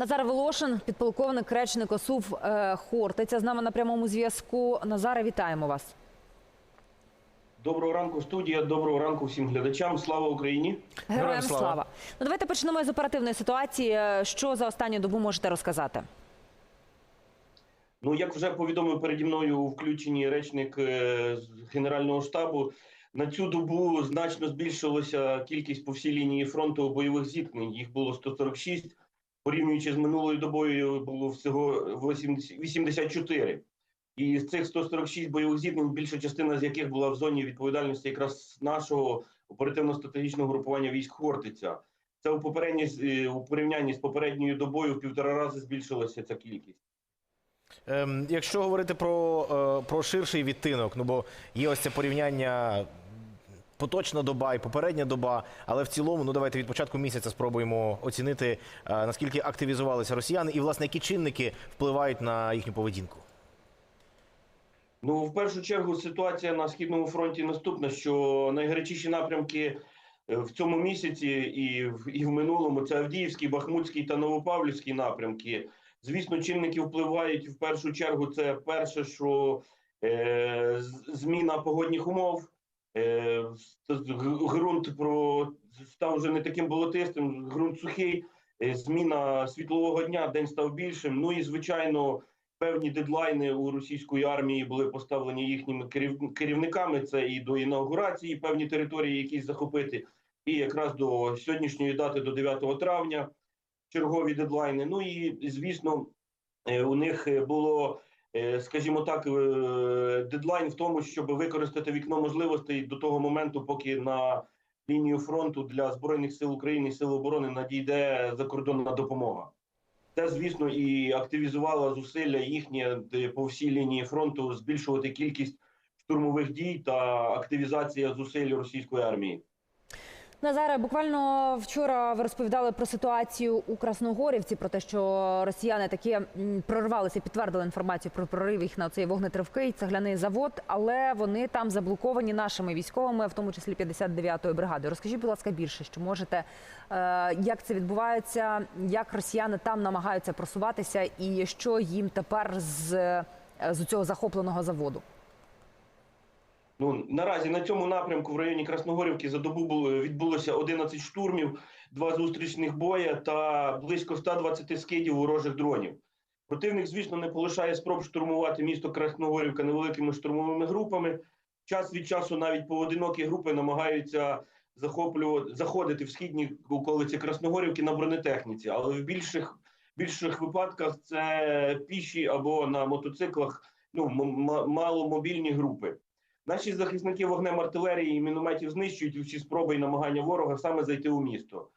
Назар Волошин, підполковник, речник ОСУВ е, Хортиця. З нами на прямому зв'язку. Назаре, вітаємо вас. Доброго ранку, студія. Доброго ранку всім глядачам. Слава Україні! Героям Героям слава. слава. Ну давайте почнемо з оперативної ситуації. Е, Що за останню добу можете розказати? Ну як вже повідомив переді мною включені речник е, Генерального штабу. На цю добу значно збільшилася кількість по всій лінії фронту бойових зіткнень. Їх було 146. Порівнюючи з минулою добою, було всього 80 84. І з цих 146 бойових зіткнень більша частина з яких була в зоні відповідальності якраз нашого оперативно-стратегічного групування військ Хортиця. Це у попередній з- у порівнянні з попередньою добою в півтора рази збільшилася ця кількість. Ем, якщо говорити про, е, про ширший відтинок, ну бо є ось це порівняння поточна доба і попередня доба, але в цілому, ну давайте від початку місяця спробуємо оцінити, е, наскільки активізувалися росіяни і, власне, які чинники впливають на їхню поведінку. Ну, в першу чергу, ситуація на східному фронті наступна: що найгарячіші напрямки е, в цьому місяці і в, і в минулому це Авдіївський, Бахмутський та Новопавлівський напрямки. Звісно, чинники впливають в першу чергу. Це перше, що е, зміна погодних умов. Е, ґрунт про став вже не таким болотистим, ґрунт сухий, е, зміна світлового дня, день став більшим. Ну і звичайно, певні дедлайни у російської армії були поставлені їхніми керівниками. Це і до інаугурації, певні території якісь захопити, і якраз до сьогоднішньої дати, до 9 травня, чергові дедлайни. Ну і звісно, е, у них було, скажімо так, е, дедлайн в тому, щоб використати вікно можливостей до того моменту, поки на лінію фронту для збройних сил України і сил оборони надійде закордонна допомога. Це, звісно, і активізувало зусилля їхнє де по всій лінії фронту збільшувати кількість штурмових дій та активізація зусиль російської армії. Назаре, буквально вчора ви розповідали про ситуацію у Красногорівці, про те, що росіяни такі прорвалися, підтвердили інформацію про прорив їх на цей вогнетривкий цегляний завод, але вони там заблоковані нашими військовими, в тому числі 59-ї бригади. Розкажіть, будь ласка, більше, що можете, е, як це відбувається, як росіяни там намагаються просуватися, і що їм тепер з, е, з цього захопленого заводу? Ну наразі на цьому напрямку в районі Красногорівки за добу було відбулося 11 штурмів, два зустрічних боя та близько 120 скидів ворожих дронів. Противник, звісно, не полишає спроб штурмувати місто Красногорівка невеликими штурмовими групами. Час від часу навіть поодинокі групи намагаються захоплювати заходити в східні околиці Красногорівки на бронетехніці, але в більших більших випадках це піші або на мотоциклах ну маломобільні групи. Наші захисники вогнем артилерії і мінометів знищують всі спроби і намагання ворога саме зайти у місто.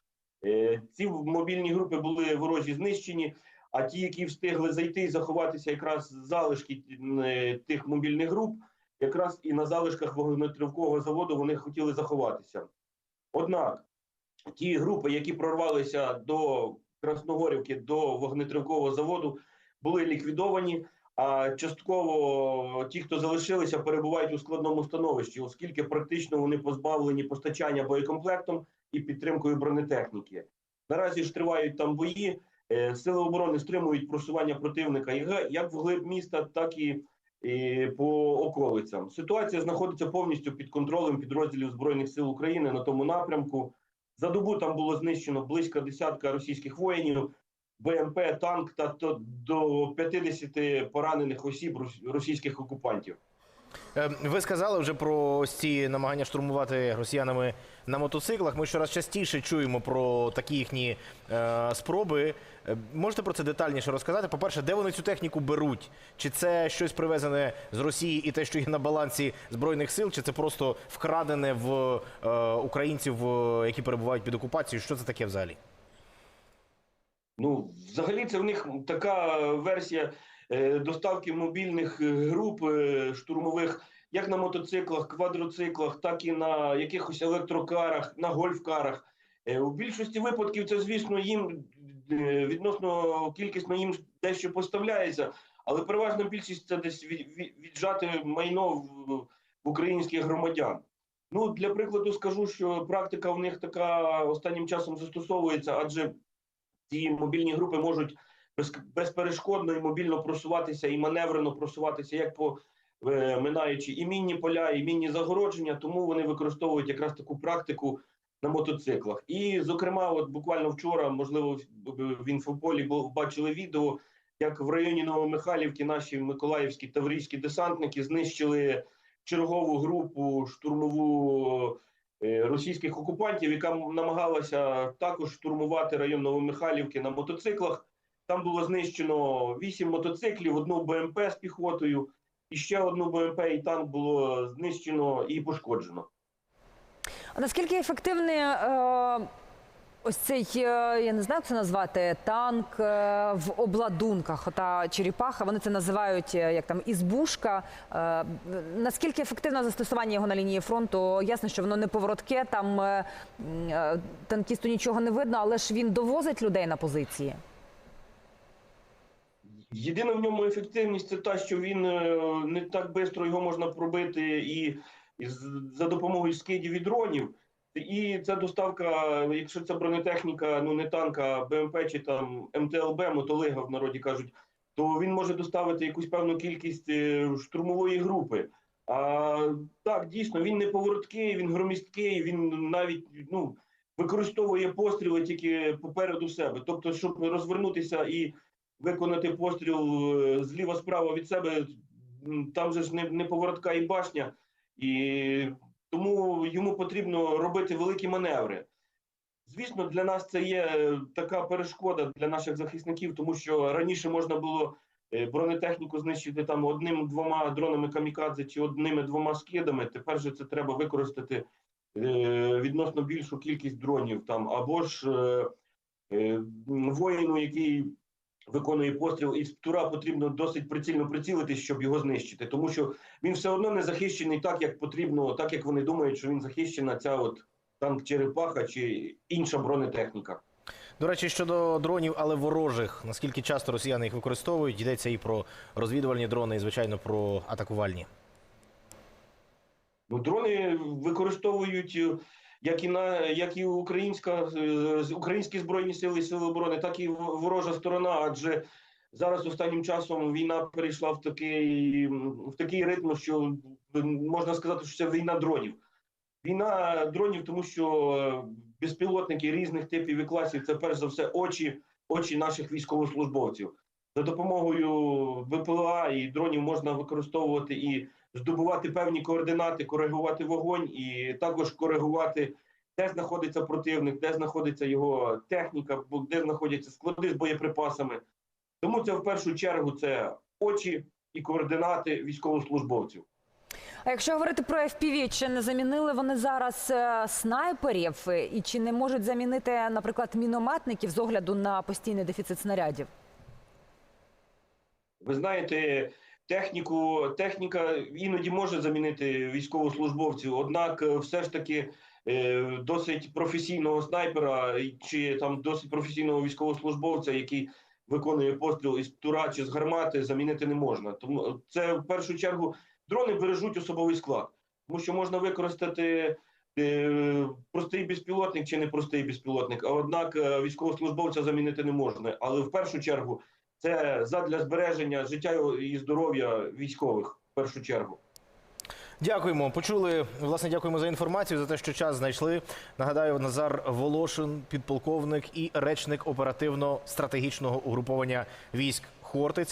Е, Ці мобільні групи були ворожі знищені, а ті, які встигли зайти і заховатися, якраз залишки е, тих мобільних груп, якраз і на залишках вогнетривкового заводу вони хотіли заховатися. Однак ті групи, які прорвалися до Красногорівки, до вогнетривкового заводу, були ліквідовані. А частково ті, хто залишилися, перебувають у складному становищі, оскільки практично вони позбавлені постачання боєкомплектом і підтримкою бронетехніки. Наразі ж тривають там бої. Е, Сили оборони стримують просування противника як- вглиб міста, так і по околицям. Ситуація знаходиться повністю під контролем підрозділів збройних сил України на тому напрямку. За добу там було знищено близько десятка російських воїнів. БМП, танк та то до 50 поранених осіб російських окупантів. Ем, Ви сказали вже про ось ці намагання штурмувати росіянами на мотоциклах. Ми щораз частіше чуємо про такі їхні е, спроби. Е, Можете про це детальніше розказати? По-перше, де вони цю техніку беруть? Чи це щось привезене з Росії і те, що є на балансі збройних сил, чи це просто вкрадене в е, українців, е, які перебувають під окупацією? Що це таке взагалі? Ну, взагалі, це в них така версія е, доставки мобільних е, груп е, штурмових, як на мотоциклах, квадроциклах, так і на якихось електрокарах, на гольфкарах. У більшості випадків це, звісно, їм відносно кількісно їм дещо поставляється, але переважна більшість це десь від, від, віджати майно в українських громадян. Ну, для прикладу скажу, що практика в них така останнім часом застосовується, адже ці мобільні групи можуть без, безперешкодно і мобільно просуватися і маневрено просуватися як по е, минаючи і мінні поля, і мінні загородження, тому вони використовують якраз таку практику на мотоциклах. І, зокрема, от буквально вчора, можливо, в- інфополі бачили відео, як в районі Новомихайлівки наші миколаївські таврійські десантники знищили чергову групу штурмову російських окупантів, яка намагалася також штурмувати район Новомихайлівки на мотоциклах. Там було знищено вісім мотоциклів, одну БМП з піхотою, і ще одну БМП і танк було знищено і пошкоджено. А наскільки ефективний е, ось цей, е, я не знаю, як це назвати, танк е, в обладунках, ота черепаха, вони це називають е, як там ізбушка. Наскільки ефективне застосування його на лінії фронту? Ясно, що воно не поворотке, там танкісту нічого не видно, але ж він довозить людей на позиції. Єдина в ньому ефективність це та, що він не так швидко його можна пробити і, за допомогою скидів і дронів. І ця доставка, якщо це бронетехніка, ну не танка, БМП чи там МТЛБ, мотолига в народі кажуть, то він може доставити якусь певну кількість е, штурмової групи. А так, дійсно, він не повороткий, він громісткий, він навіть ну, використовує постріли тільки попереду себе. Тобто, щоб розвернутися і виконати постріл е, зліва справа від себе. Там же ж не, не поворотка і башня, і тому йому потрібно робити великі маневри. Звісно, для нас це є е, така перешкода для наших захисників, тому що раніше можна було е, бронетехніку знищити там одним-двома дронами камікадзе чи одними-двома скидами. Тепер же це треба використати е, відносно більшу кількість дронів там, або ж воїну, який виконує постріл із птура, потрібно досить прицільно прицілитись, щоб його знищити, тому що він все одно не захищений так, як потрібно, так як вони думають, що він захищена ця от танк черепаха чи інша бронетехніка. До речі, щодо дронів, але ворожих, наскільки часто росіяни їх використовують, йдеться і про розвідувальні дрони, і звичайно про атакувальні. Ну, дрони використовують е, як і на як і українська е, українські збройні сили сили оборони, так і ворожа сторона. Адже зараз останнім часом війна перейшла в такий в такий ритм, що можна сказати, що це війна дронів. Війна дронів, тому що е, безпілотники різних типів і класів це перш за все очі, очі наших військовослужбовців. За допомогою ВПЛА і дронів можна використовувати і здобувати певні координати, коригувати вогонь і також коригувати, де знаходиться противник, де знаходиться його техніка, де знаходяться склади з боєприпасами. Тому це в першу чергу це очі і координати військовослужбовців. А якщо говорити про FPV, чи не замінили вони зараз е, снайперів, і чи не можуть замінити, наприклад, мінометників з огляду на постійний дефіцит снарядів? Ви знаєте, техніку, техніка іноді може замінити військовослужбовців, однак е, все ж таки е, досить професійного снайпера чи там досить професійного військовослужбовця, який виконує постріл із тура чи з гармати, замінити не можна. Тому це в першу чергу дрони бережуть особовий склад, тому що можна використати. е, Простий безпілотник чи не простий безпілотник, однак військовослужбовця замінити не можна. Але в першу чергу це задля збереження життя і здоров'я військових в першу чергу. Дякуємо. Почули. Власне, дякуємо за інформацію, за те, що час знайшли. Нагадаю, Назар Волошин, підполковник і речник оперативно-стратегічного угруповання військ Хортиця.